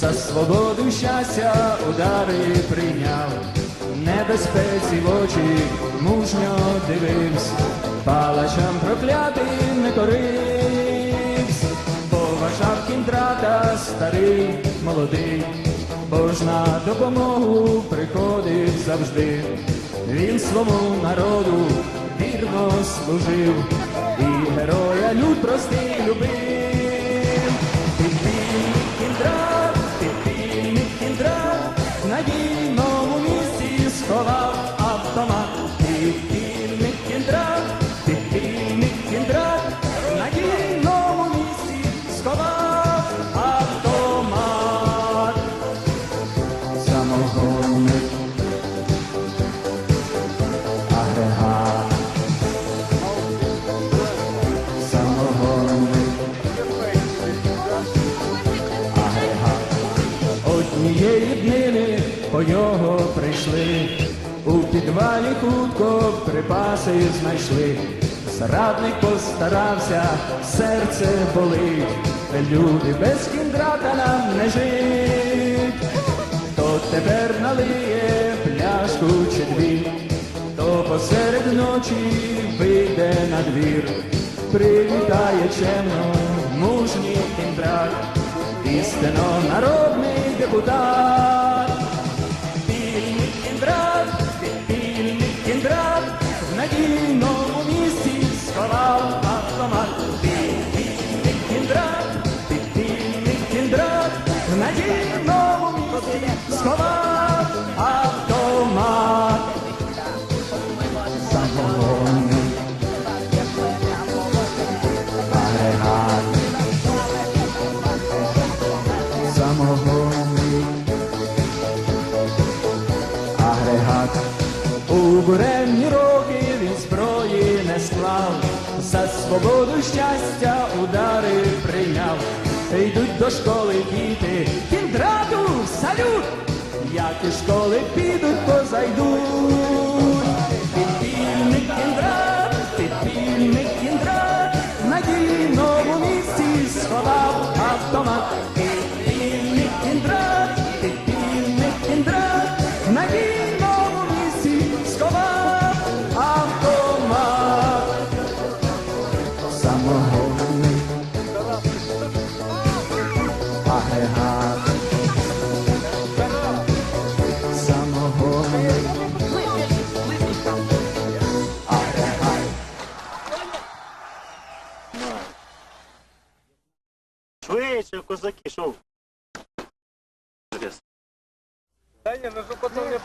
за свободу щастя удари прийняв, небезпеці в очі мужньо дивився, палачам проклятим не коривсь, поважав кіндрата старий, молодий, бо ж на допомогу приходив завжди. Він свому народу вірно служив, і героя люд простий любив. По нього прийшли, у підвалі хутко припаси знайшли. Зрадник постарався, серце болить, люди без кіндрата нам не жить. Хто тепер налиє пляшку чи дві, то посеред ночі вийде на двір, привітає чемно мужній кіндрат, істинно народний депутат. Сховав автомат. Самогонний агрегат. У буремні роки він зброї не склав, за свободу щастя удари прийняв. Йдуть до школи діти, кіндрату салют, як і школи підуть, то зайдуть. Підпільник кіндрат, підпільник кіндрат, в надійному місці сховав автомат. Підпільник кіндрат, підпільник кіндрат, в надійному місці сховав автомат. Самогонний агрегат. Швидше, козаки, шов. Та ні, ну что потім не.